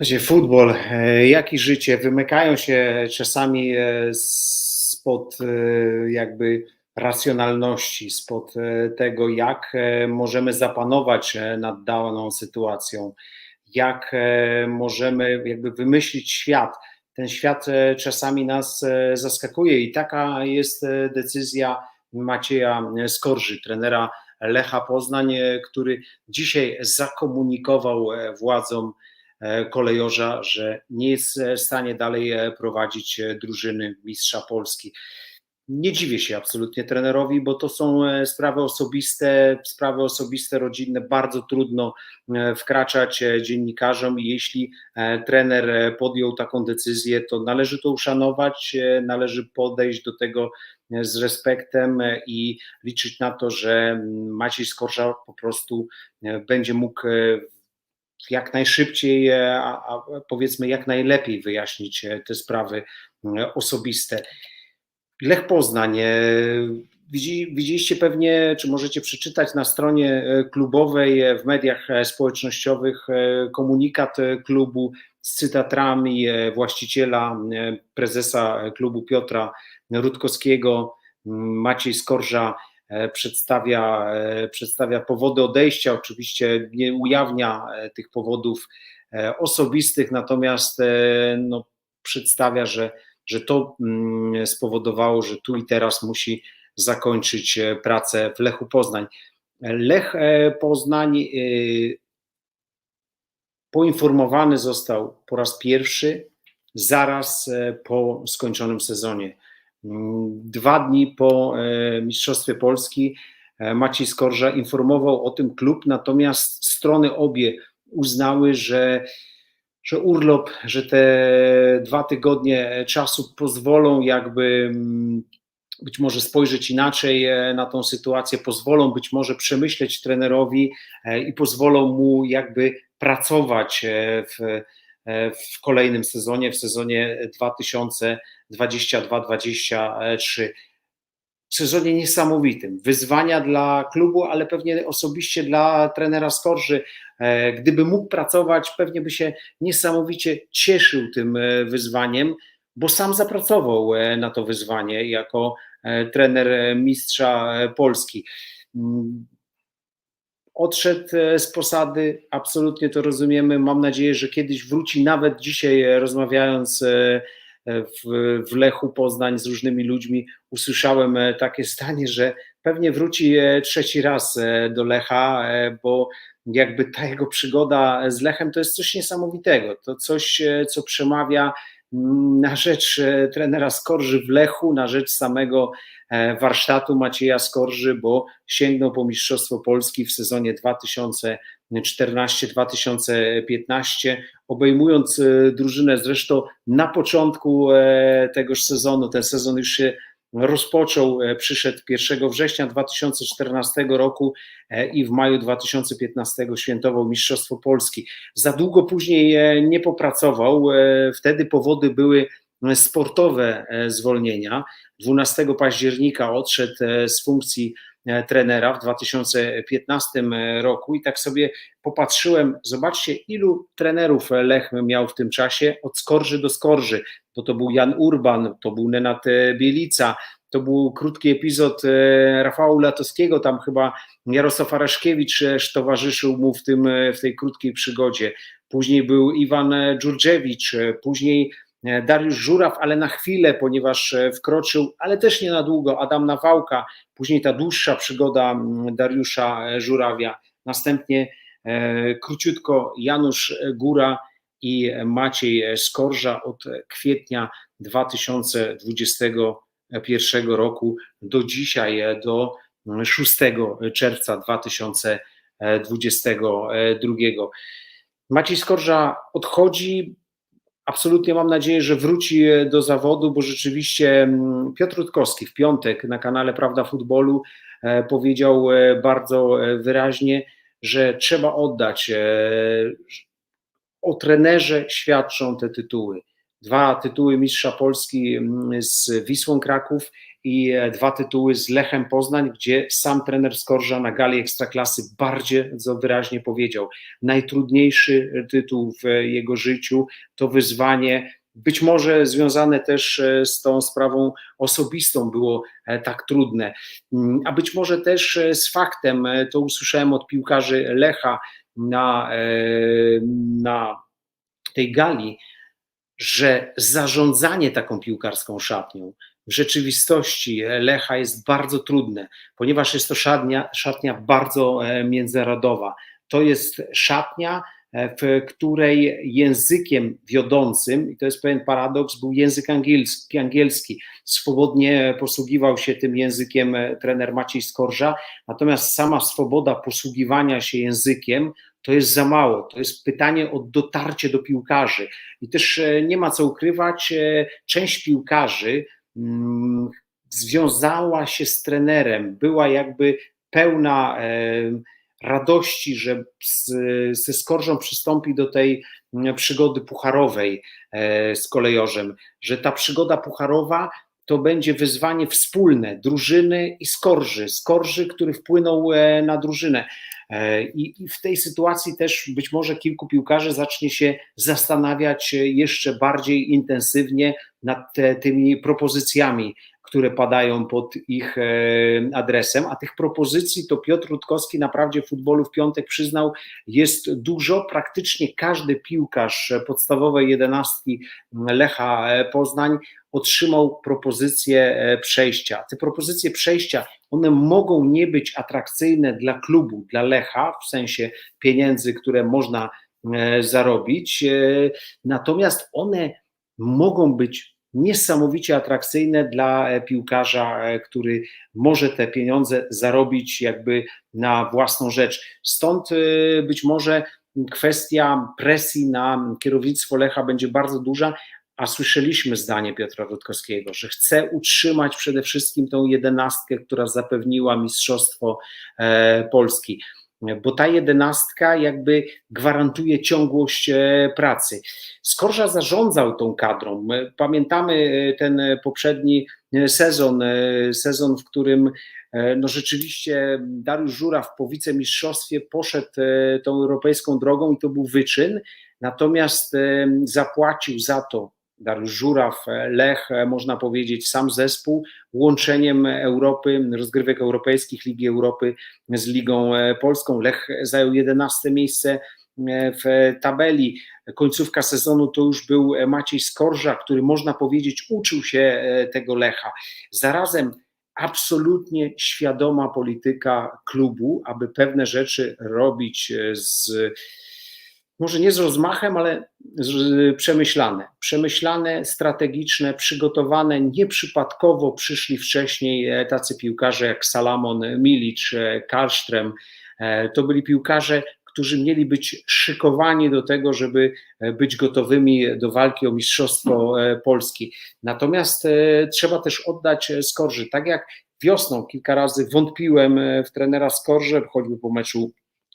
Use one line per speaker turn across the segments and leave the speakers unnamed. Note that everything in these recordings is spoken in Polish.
Słuchajcie, futbol, e, jak i życie wymykają się czasami e, spod e, jakby racjonalności, spod tego, jak możemy zapanować nad daną sytuacją, jak możemy jakby wymyślić świat. Ten świat czasami nas zaskakuje i taka jest decyzja Macieja Skorży, trenera Lecha Poznań, który dzisiaj zakomunikował władzom kolejorza, że nie jest w stanie dalej e, prowadzić e, drużyny mistrza Polski. Nie dziwię się absolutnie trenerowi, bo to są sprawy osobiste, sprawy osobiste, rodzinne. Bardzo trudno wkraczać dziennikarzom i jeśli trener podjął taką decyzję, to należy to uszanować, należy podejść do tego z respektem i liczyć na to, że Maciej Skorża po prostu będzie mógł jak najszybciej, e, a, powiedzmy jak najlepiej wyjaśnić e, te sprawy e, osobiste. Lech Poznań. Widzi, widzieliście pewnie, czy możecie przeczytać na stronie klubowej w mediach społecznościowych komunikat klubu z cytatami właściciela, prezesa klubu Piotra Rutkowskiego, Maciej Skorża E, przedstawia, e, przedstawia powody odejścia, oczywiście nie ujawnia e, tych powodów osobistych, natomiast no, przedstawia, że, że to mm, spowodowało, że tu i teraz musi zakończyć pracę w Lechu Poznań. Lech Poznań poinformowany został po raz pierwszy zaraz po skończonym sezonie. Dwa dni po e, Mistrzostwie Polski e, Maciej Skorża informował o tym klub, natomiast strony obie uznały, że, że urlop, że te dwa tygodnie czasu pozwolą jakby mm, być może spojrzeć inaczej e, na tą sytuację, pozwolą być może przemyśleć trenerowi i pozwolą mu jakby pracować w, w kolejnym sezonie, w sezonie 2000 22-23. W sezonie niesamowitym. Wyzwania dla klubu, ale pewnie osobiście dla trenera Skorży. E, gdyby mógł pracować, pewnie by się niesamowicie cieszył tym e, wyzwaniem, bo sam zapracował e, na to wyzwanie jako trener mistrza Polski. Mm, odszedł z posady, absolutnie to rozumiemy. Mam nadzieję, że kiedyś wróci, nawet dzisiaj rozmawiając w, w Lechu Poznań z różnymi ludźmi usłyszałem e, takie stanie, że pewnie wróci e, trzeci raz e, do Lecha, bo jakby ta jego przygoda z Lechem to jest coś niesamowitego. To coś, co przemawia na rzecz trenera Skorży w Lechu, na rzecz samego warsztatu Macieja Skorży, bo sięgnął po Mistrzostwo Polski w sezonie 2014-2015, obejmując e, drużynę zresztą na początku e, tegoż sezonu, ten sezon już się rozpoczął, e, przyszedł 1 września 2014 roku i w maju 2015 świętował Mistrzostwo Polski. Za długo później nie popracował, wtedy powody były sportowe zwolnienia. 12 października odszedł z funkcji E, trenera w 2015 roku i tak sobie popatrzyłem, zobaczcie ilu trenerów Lech miał w tym czasie od skorży do skorży, bo to był Jan Urban, to był Nenat Bielica, to był krótki epizod e, Rafała Latowskiego, tam chyba Jarosław Araszkiewicz towarzyszył mu w, tym, w tej krótkiej przygodzie. Później był Iwan Dżurdziewicz, później E, Dariusz Żuraw, ale na chwilę, ponieważ e, wkroczył, ale też nie na długo, Adam Nawałka, później ta dłuższa przygoda Dariusza e, Żurawia, następnie króciutko Janusz Góra i Maciej Skorża od kwietnia 2021 roku do dzisiaj, do 6 czerwca 2022. Maciej Skorża odchodzi, absolutnie mam nadzieję, że wróci e, do zawodu, bo rzeczywiście mm, Piotr Rutkowski w piątek na kanale Prawda Futbolu e, powiedział e, bardzo wyraźnie, że trzeba oddać. O trenerze świadczą te tytuły. Dwa tytuły Mistrza Polski mm, z Wisłą Kraków i dwa tytuły z Lechem Poznań, gdzie sam trener Skorża na gali Ekstraklasy bardzo wyraźnie powiedział, najtrudniejszy tytuł w jego życiu to wyzwanie być może związane też e, z tą sprawą osobistą było e, tak trudne, mm, a być może też e, z faktem, to usłyszałem od piłkarzy Lecha na, na tej gali, że zarządzanie taką piłkarską szatnią w rzeczywistości Lecha jest bardzo trudne, ponieważ jest to szatnia, szatnia bardzo międzynarodowa. To jest szatnia, E, w której językiem wiodącym, i to jest pewien paradoks, był język angielski, angielski. Swobodnie posługiwał się tym językiem e, trener Maciej Skorża, natomiast sama swoboda posługiwania się językiem to jest za mało. To jest pytanie o dotarcie do piłkarzy. I też e, nie ma co ukrywać, część piłkarzy mm, związała się z trenerem, była jakby pełna radości, że ze Skorżą przystąpi do tej przygody pucharowej e, z kolejorzem, że ta przygoda pucharowa to będzie wyzwanie wspólne drużyny i skorży, skorży, który wpłynął e, na drużynę. E, I w tej sytuacji też być może kilku piłkarzy zacznie się zastanawiać jeszcze bardziej intensywnie nad tymi propozycjami które padają pod ich e, adresem, a tych propozycji to Piotr Rutkowski naprawdę futbolu w piątek przyznał jest dużo, praktycznie każdy piłkarz podstawowej jedenastki Lecha Poznań otrzymał propozycję e, przejścia. Te propozycje przejścia, one mogą nie być atrakcyjne dla klubu, dla Lecha, w sensie pieniędzy, które można e, zarobić, natomiast one mogą być niesamowicie atrakcyjne dla e, piłkarza, e, który może te pieniądze zarobić jakby na własną rzecz. Stąd e, być może kwestia presji na kierownictwo Lecha będzie bardzo duża, a słyszeliśmy zdanie Piotra Rutkowskiego, że chce utrzymać przede wszystkim tą jedenastkę, która zapewniła Mistrzostwo Polski bo ta jedenastka jakby gwarantuje ciągłość e, pracy. Skorża zarządzał tą kadrą. Pamiętamy e, ten poprzedni e, sezon, sezon, w którym no rzeczywiście Dariusz Żuraw po wicemistrzostwie poszedł tą europejską drogą i to był wyczyn, natomiast zapłacił za to Dariusz Żuraw, Lech, można powiedzieć, sam zespół, łączeniem Europy, rozgrywek europejskich, Ligi Europy z Ligą Polską. Lech zajął 11 miejsce w tabeli. Końcówka sezonu to już był Maciej Skorża, który można powiedzieć uczył się tego Lecha. Zarazem absolutnie świadoma polityka klubu, aby pewne rzeczy robić z może nie z rozmachem, ale z, przemyślane. Przemyślane, strategiczne, przygotowane. Nieprzypadkowo przyszli wcześniej e, tacy piłkarze jak Salamon Milic, e, Karlström. E, to byli piłkarze, którzy mieli być szykowani do tego, żeby być gotowymi do walki o Mistrzostwo Polski. Natomiast trzeba też oddać Skorży. Tak jak wiosną kilka razy wątpiłem w trenera Skorże, choćby po meczu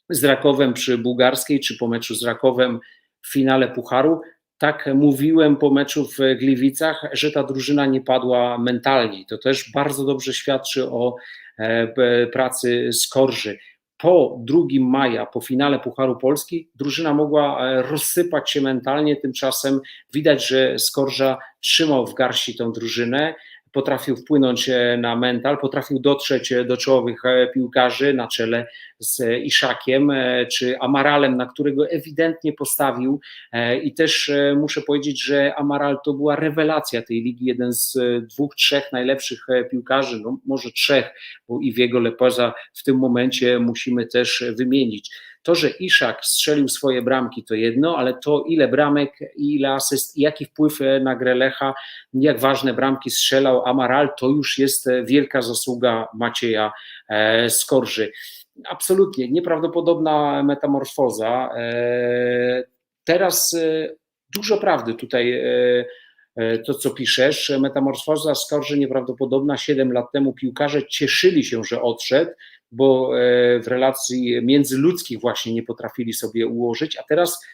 z Rakowem przy Bułgarskiej, czy po meczu z Rakowem w finale Pucharu. Tak mówiłem po meczu w Gliwicach, że ta drużyna nie padła mentalnie. To też bardzo dobrze świadczy o e, pracy Skorży. Po 2 maja, po finale Pucharu Polski, drużyna mogła e, rozsypać się mentalnie, tymczasem widać, że Skorża trzymał w garści tą drużynę potrafił wpłynąć e, na mental, potrafił dotrzeć e, do czołowych e, piłkarzy na czele z Iszakiem czy Amaralem, na którego ewidentnie postawił i też muszę powiedzieć, że Amaral to była rewelacja tej ligi, jeden z dwóch, trzech najlepszych piłkarzy, no może trzech, bo i Wiego Lepeza w tym momencie musimy też wymienić. To, że Iszak strzelił swoje bramki, to jedno, ale to ile bramek, ile asyst, jaki wpływ e, na grę Lecha, jak ważne bramki strzelał Amaral, to już jest e, wielka zasługa Macieja e, Skorży. Absolutnie nieprawdopodobna metamorfoza. Teraz dużo prawdy tutaj to, co piszesz. Metamorfoza Skorży nieprawdopodobna. Siedem lat temu piłkarze cieszyli się, że odszedł bo e, w relacji międzyludzkich właśnie nie potrafili sobie ułożyć, a teraz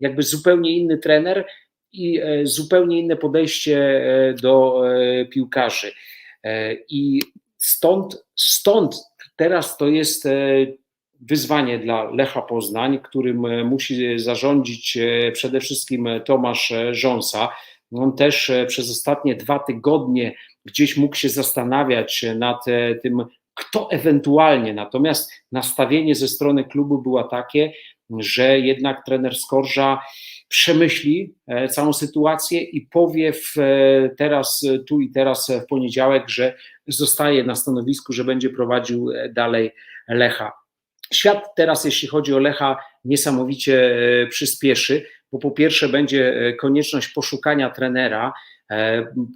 jakby zupełnie inny trener i e, zupełnie inne podejście e, do piłkarzy. I stąd, stąd teraz to jest wyzwanie dla Lecha Poznań, którym musi zarządzić przede wszystkim Tomasz Rząsa. On też przez ostatnie dwa tygodnie gdzieś mógł się zastanawiać nad tym, kto ewentualnie, natomiast nastawienie ze strony klubu było takie, że jednak trener Skorża przemyśli e, całą sytuację i powie w, e, teraz, tu i teraz w poniedziałek, że zostaje na stanowisku, że będzie prowadził e, dalej Lecha. Świat teraz, jeśli chodzi o Lecha, niesamowicie przyspieszy, bo po pierwsze będzie konieczność poszukania trenera.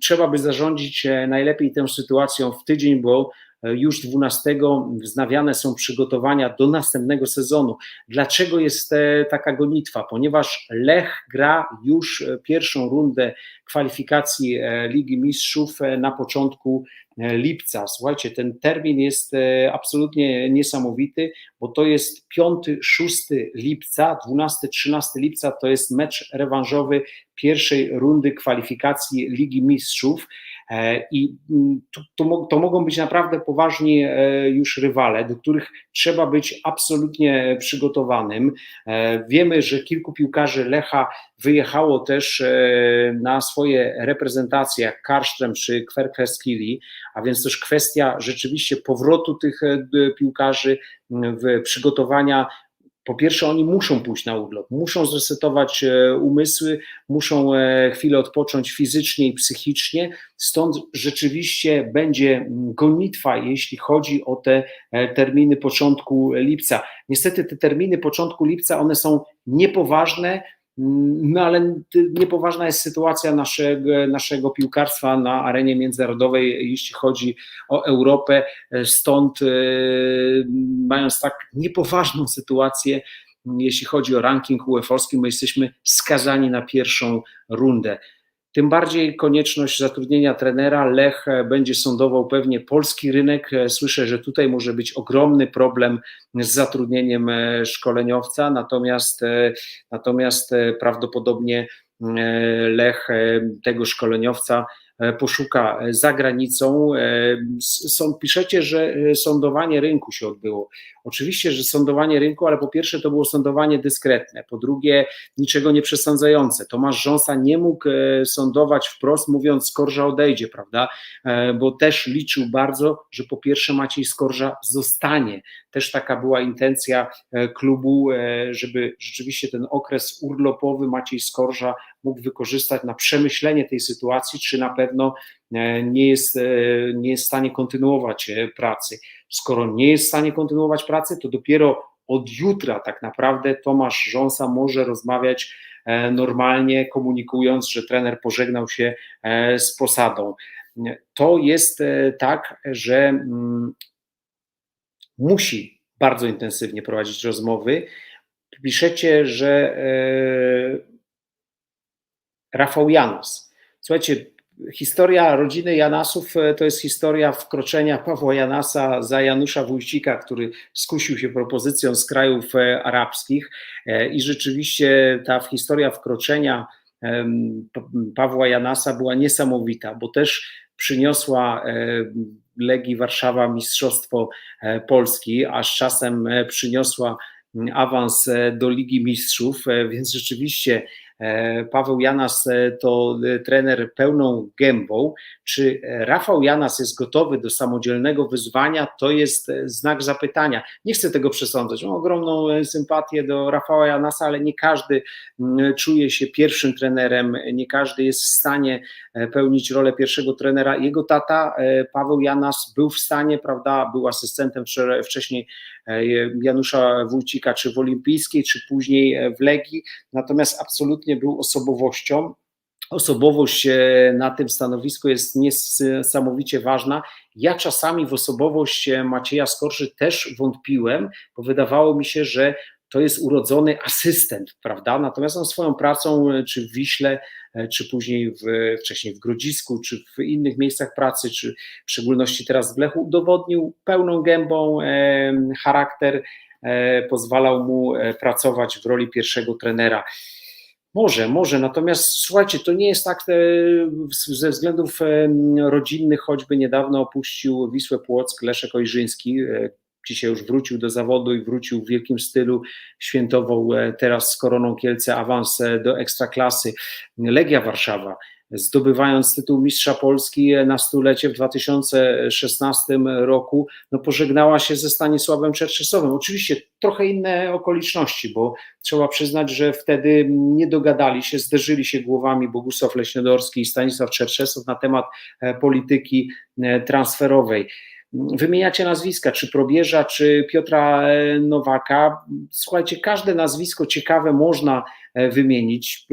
Trzeba by zarządzić najlepiej tę sytuacją w tydzień, bo już 12 wznawiane są przygotowania do następnego sezonu. Dlaczego jest e, taka gonitwa? Ponieważ Lech gra już e, pierwszą rundę kwalifikacji e, Ligi Mistrzów na początku lipca. Słuchajcie, ten termin jest absolutnie niesamowity, bo to jest 5-6 lipca, 12-13 lipca to jest mecz rewanżowy pierwszej rundy kwalifikacji Ligi Mistrzów. E, I mm, to, to, to, mogą być naprawdę poważni e, już rywale, do których trzeba być absolutnie przygotowanym. E, wiemy, że kilku piłkarzy Lecha wyjechało też na swoje reprezentacje, jak Karsztrem czy Kwerkweskili, a więc też kwestia rzeczywiście powrotu tych piłkarzy w przygotowania po pierwsze, oni muszą pójść na urlop, muszą zresetować e, umysły, muszą e, chwilę odpocząć fizycznie i psychicznie. Stąd rzeczywiście będzie gonitwa, jeśli chodzi o te e, terminy początku lipca. Niestety, te terminy początku lipca one są niepoważne, no ale niepoważna jest sytuacja naszego, naszego piłkarstwa na arenie międzynarodowej, jeśli chodzi o Europę. Stąd, e, mając tak niepoważną sytuację, jeśli chodzi o ranking UEFA-owski, my jesteśmy skazani na pierwszą rundę. Tym bardziej konieczność zatrudnienia trenera. Lech będzie sądował pewnie polski rynek. Słyszę, że tutaj może być ogromny problem z zatrudnieniem e, szkoleniowca, natomiast, e, natomiast e, prawdopodobnie Lech tego szkoleniowca E, poszuka za granicą. E, sąd, piszecie, że e, sądowanie rynku się odbyło. Oczywiście, że sądowanie rynku, ale po pierwsze to było sądowanie dyskretne, po drugie niczego nie przesądzające. Tomasz Rząsa nie mógł sądować wprost, mówiąc Skorża odejdzie, prawda, bo też liczył bardzo, że po pierwsze Maciej Skorża zostanie. Też taka była intencja klubu, żeby rzeczywiście ten okres urlopowy Maciej Skorża mógł wykorzystać na przemyślenie tej sytuacji, czy na pewno e, nie jest, e, nie jest w stanie kontynuować e, pracy. Skoro nie jest w stanie kontynuować pracy, to dopiero od jutra tak naprawdę Tomasz Rząsa może rozmawiać normalnie, komunikując, że trener pożegnał się z posadą. To jest tak, że mm, musi bardzo intensywnie prowadzić rozmowy. Piszecie, że Rafał Janos. Słuchajcie, historia rodziny Janasów e, to jest historia wkroczenia Pawła Janasa za Janusza Wójcika, który skusił się propozycją z krajów e, arabskich. E, i rzeczywiście ta historia wkroczenia Pawła Janasa była niesamowita, bo też przyniosła Legii Warszawa Mistrzostwo Polski, a z czasem przyniosła awans do Ligi Mistrzów, więc rzeczywiście Paweł Janas e, to e, trener pełną gębą. Czy Rafał Janas jest gotowy do samodzielnego wyzwania? To jest znak zapytania. Nie chcę tego przesądzać. Mam ogromną sympatię do Rafała Janasa, ale nie każdy mm, czuje się pierwszym trenerem, nie każdy jest w stanie pełnić rolę pierwszego trenera. Jego tata, Paweł Janas, był w stanie, prawda, był asystentem wcześniej Janusza Wójcika, czy w Olimpijskiej, czy później w Legii, natomiast absolutnie był osobowością. Osobowość e, na tym stanowisku jest niesamowicie ważna. Ja czasami w osobowość Macieja Skorży też wątpiłem, bo wydawało mi się, że to jest urodzony asystent, prawda? Natomiast on swoją pracą, e, czy w Wiśle, e, czy później w, wcześniej w Grodzisku, czy w innych miejscach pracy, czy w szczególności teraz w Lechu, udowodnił pełną gębą e, charakter, e, pozwalał mu pracować w roli pierwszego trenera. Może, może, natomiast słuchajcie, to nie jest tak e, ze względów rodzinnych, choćby niedawno opuścił Wisłę Płock Leszek Ojrzyński, dzisiaj już wrócił do zawodu i wrócił w wielkim stylu, świętował teraz z Koroną Kielce awans do Ekstraklasy. Legia Warszawa zdobywając tytuł Mistrza Polski na stulecie w 2016 roku, no pożegnała się ze Stanisławem Czerczesowym. Oczywiście trochę inne okoliczności, bo trzeba przyznać, że wtedy nie dogadali się, zderzyli się głowami Bogusław Leśniodorski i Stanisław Czerczesow na temat e, polityki e, transferowej. Wymieniacie nazwiska, czy Probierza, czy Piotra e, Nowaka. Słuchajcie, każde nazwisko ciekawe można wymienić.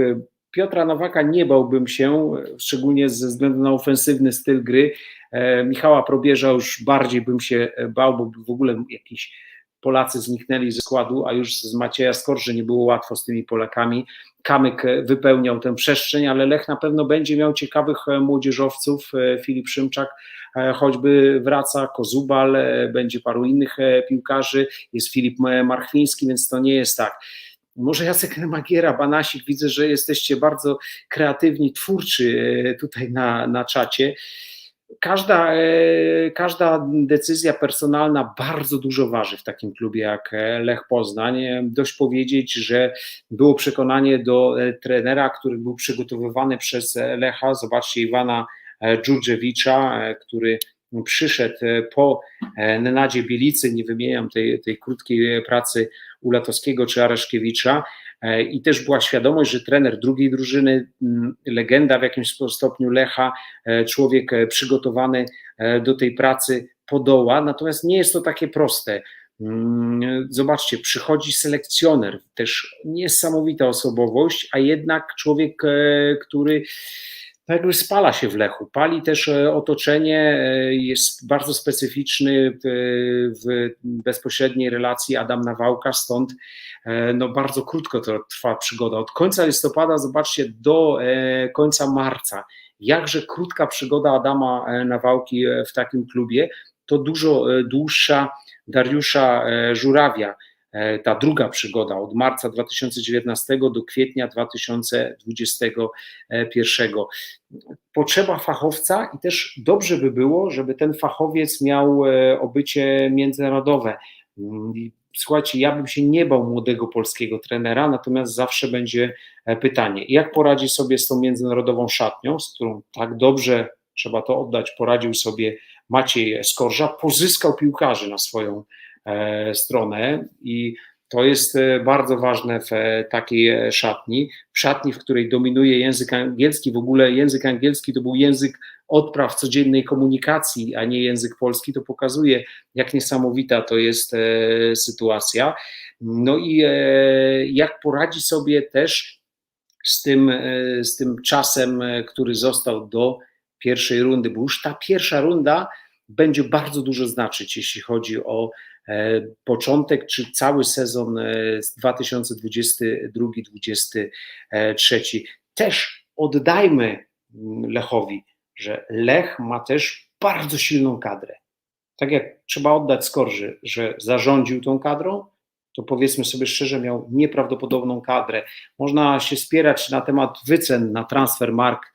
Piotra Nowaka nie bałbym się, szczególnie ze względu na ofensywny styl gry. E, Michała Probierza już bardziej bym się bał, bo w ogóle jakiś Polacy zniknęli ze składu, a już z Macieja Skorży nie było łatwo z tymi Polakami. Kamyk wypełniał tę przestrzeń, ale Lech na pewno będzie miał ciekawych młodzieżowców. E, Filip Szymczak e, choćby wraca, Kozubal, będzie paru innych piłkarzy, jest Filip Marchwiński, więc to nie jest tak. Może Jacek Magiera, Banasik, widzę, że jesteście bardzo kreatywni, twórczy e, tutaj na, na czacie. Każda, e, każda decyzja personalna bardzo dużo waży w takim klubie jak e, Lech Poznań. Dość powiedzieć, że było przekonanie do trenera, który był przygotowywany przez Lecha. Zobaczcie Iwana Dżurdżewicza, który przyszedł po Nenadzie Bielicy, nie wymieniam tej, tej krótkiej pracy u Latowskiego czy Areszkiewicza e, i też była świadomość, że trener drugiej drużyny, mm, legenda w jakimś stopniu Lecha, e, człowiek e, przygotowany do tej pracy podoła, natomiast nie jest to takie proste. Mm, zobaczcie, przychodzi selekcjoner, też niesamowita osobowość, a jednak człowiek, który no jakby spala się w Lechu. Pali też e, otoczenie, e, jest bardzo specyficzny w, bezpośredniej relacji Adam Nawałka, stąd e, no bardzo krótko to trwa przygoda. Od końca listopada, zobaczcie, do końca marca. Jakże krótka przygoda Adama Nawałki w takim klubie, to dużo dłuższa Dariusza Żurawia E, ta druga przygoda od marca 2019 do kwietnia 2021. Potrzeba fachowca i też dobrze by było, żeby ten fachowiec miał e, obycie międzynarodowe. Mm, słuchajcie, ja bym się nie bał młodego polskiego trenera, natomiast zawsze będzie e, pytanie, jak poradzi sobie z tą międzynarodową szatnią, z którą tak dobrze, trzeba to oddać, poradził sobie Maciej Skorża, pozyskał piłkarzy na swoją E, stronę i to jest e, bardzo ważne w e, takiej szatni, w szatni, w której dominuje język angielski, w ogóle język angielski to był język odpraw codziennej komunikacji, a nie język polski, to pokazuje, jak niesamowita to jest sytuacja. No i jak poradzi sobie też z tym, z tym czasem, który został do pierwszej rundy, bo już ta pierwsza runda będzie bardzo dużo znaczyć, jeśli chodzi o E, początek czy cały sezon 2022-2023. E, też oddajmy Lechowi, że Lech ma też bardzo silną kadrę. Tak jak trzeba oddać Skorży, że zarządził tą kadrą, to powiedzmy sobie szczerze, miał nieprawdopodobną kadrę. Można się spierać na temat wycen na transfer mark E,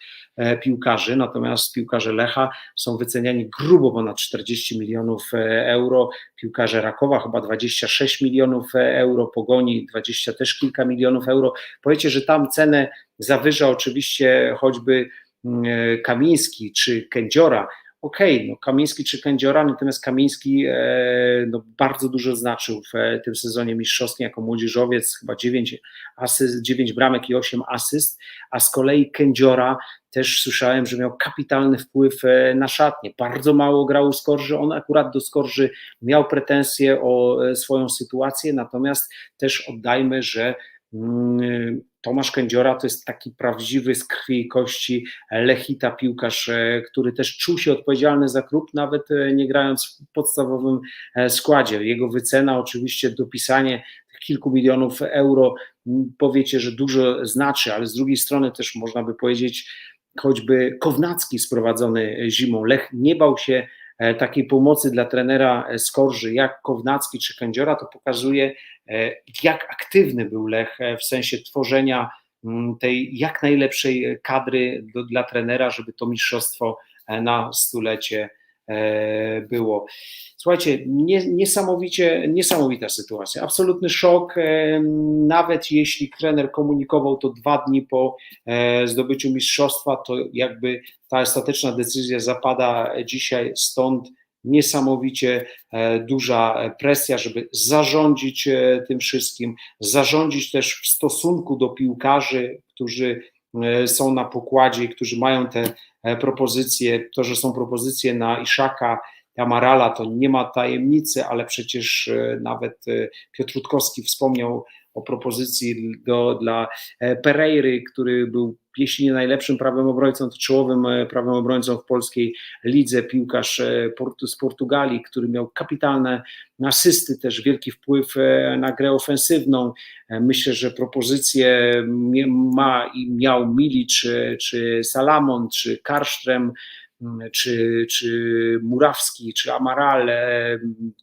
piłkarzy, natomiast piłkarze Lecha są wyceniani grubo ponad 40 milionów e, euro, piłkarze Rakowa chyba 26 milionów e, euro, Pogoni 20 też kilka milionów euro. Powiecie, że tam cenę zawyża oczywiście choćby mm, Kamiński czy Kędziora, okej, okay, no Kamiński czy Kędziora, natomiast Kamiński e, no, bardzo dużo znaczył w e, tym sezonie mistrzowskim jako młodzieżowiec, chyba 9, asyst, 9 bramek i 8 asyst, a z kolei Kędziora też słyszałem, że miał kapitalny wpływ e, na szatnie. Bardzo mało grał Skorży, on akurat do Skorży miał pretensje o swoją sytuację, natomiast też oddajmy, że mm, Tomasz Kędziora to jest taki prawdziwy z krwi i kości lechita piłkarz, e, który też czuł się odpowiedzialny za klub, nawet e, nie grając w podstawowym e, składzie. Jego wycena, oczywiście dopisanie kilku milionów euro, powiecie, że dużo znaczy, ale z drugiej strony też można by powiedzieć, choćby Kownacki sprowadzony zimą. Lech nie bał się takiej pomocy dla trenera Skorży jak Kownacki czy Kędziora, to pokazuje, jak aktywny był Lech w sensie tworzenia mm, tej jak najlepszej kadry do, dla trenera, żeby to mistrzostwo na stulecie było. Słuchajcie, niesamowicie, niesamowita sytuacja, absolutny szok, nawet jeśli trener komunikował to dwa dni po zdobyciu mistrzostwa, to jakby ta ostateczna decyzja zapada dzisiaj, stąd niesamowicie e, duża presja, żeby zarządzić e, tym wszystkim, zarządzić też w stosunku do piłkarzy, którzy e, są na pokładzie, którzy mają te propozycje, to, że są propozycje na Iszaka, Amarala, to nie ma tajemnicy, ale przecież nawet Piotr Rutkowski wspomniał o propozycji do, dla Pereiry, który był jeśli nie najlepszym prawym obrońcą, to czołowym e, prawym obrońcą w polskiej lidze, piłkarz e, z Portugalii, który miał kapitalne asysty, też wielki wpływ e, na grę ofensywną. Myślę, że propozycje ma i miał Mili, czy, czy Salamon, czy Karsztrem, czy, czy Murawski, czy Amaral,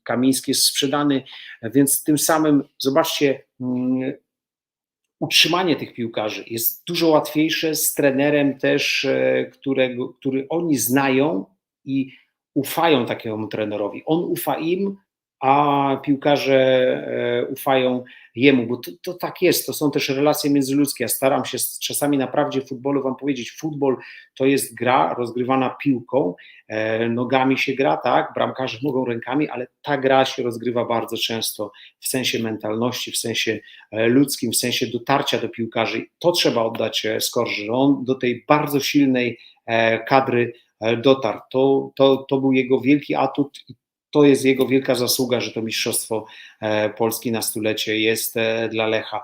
Kamiński jest sprzedany, więc tym samym zobaczcie, utrzymanie tych piłkarzy jest dużo łatwiejsze z trenerem też, e, którego, który oni znają i ufają takiemu trenerowi. On ufa im, a piłkarze e, ufają jemu, bo to, to, tak jest, to są też relacje międzyludzkie. Ja staram się czasami na prawdzie futbolu wam powiedzieć, futbol to jest gra rozgrywana piłką, e, nogami się gra, tak, bramkarze mogą rękami, ale ta gra się rozgrywa bardzo często w sensie mentalności, w sensie e, ludzkim, w sensie dotarcia do piłkarzy. To trzeba oddać Skorży, on do tej bardzo silnej kadry dotarł. To, to, to był jego wielki atut to jest jego wielka zasługa, że to Mistrzostwo e, Polski na stulecie jest e, dla Lecha.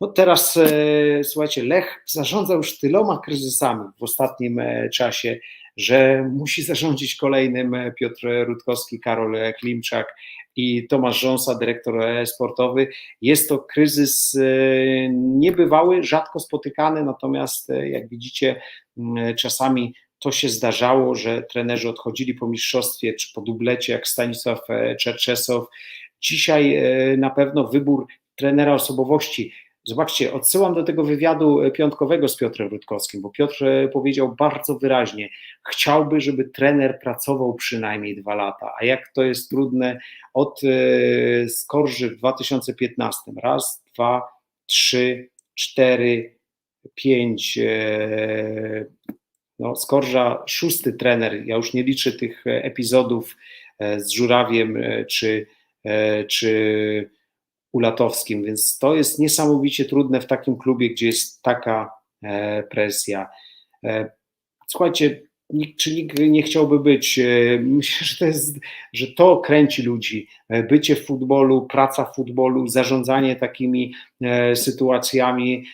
No teraz, e, słuchajcie, Lech zarządza już tyloma kryzysami w ostatnim czasie, że musi zarządzić kolejnym Piotr Rutkowski, Karol Klimczak i Tomasz Rząsa, dyrektor sportowy. Jest to kryzys niebywały, rzadko spotykany, natomiast jak widzicie, czasami to się zdarzało, że trenerzy odchodzili po mistrzostwie czy po dublecie, jak Stanisław e, Czerczesow. Dzisiaj e, na pewno wybór trenera osobowości. Zobaczcie, odsyłam do tego wywiadu e, piątkowego z Piotrem Rutkowskim, bo Piotr powiedział bardzo wyraźnie, chciałby, żeby trener pracował przynajmniej dwa lata, a jak to jest trudne od Skorży w 2015, raz, dwa, trzy, cztery, pięć, no, Skorża, szósty trener, ja już nie liczę tych e, epizodów e, z Żurawiem e, czy, czy Ulatowskim, więc to jest niesamowicie trudne w takim klubie, gdzie jest taka presja. Słuchajcie, nikt, czy nikt nie chciałby być. E, myślę, że to, jest, że to kręci ludzi. E, bycie w futbolu, praca w futbolu, zarządzanie takimi e, sytuacjami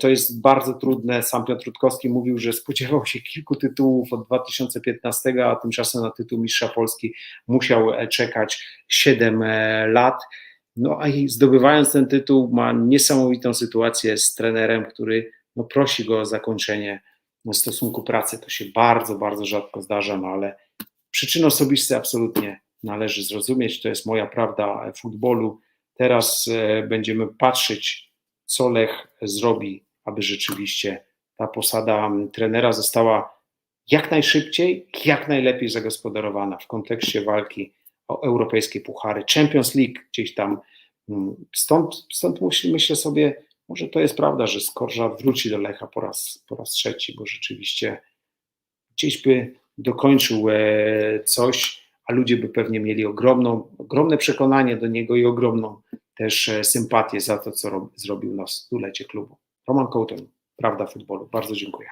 to jest bardzo trudne. Sam Piotr Rutkowski mówił, że spodziewał się kilku tytułów od 2015, a tymczasem na tytuł Mistrza Polski musiał czekać 7 lat. No a zdobywając ten tytuł, ma niesamowitą sytuację z trenerem, który no, prosi go o zakończenie stosunku pracy. To się bardzo, bardzo rzadko zdarza, no ale przyczyny osobiste absolutnie należy zrozumieć. To jest moja prawda futbolu. Teraz e, będziemy patrzeć, co Lech zrobi, aby rzeczywiście ta posada trenera została jak najszybciej, jak najlepiej zagospodarowana w kontekście walki o europejskie puchary. Champions League gdzieś tam. Stąd, stąd myślę sobie, może to jest prawda, że Skorża wróci do Lecha po raz, po raz trzeci, bo rzeczywiście gdzieś by dokończył e, coś, a ludzie by pewnie mieli ogromną, ogromne przekonanie do niego i ogromną też e, sympatię za to, co rob, zrobił na stulecie klubu. Roman Kołton, Prawda Futbolu. Bardzo dziękuję.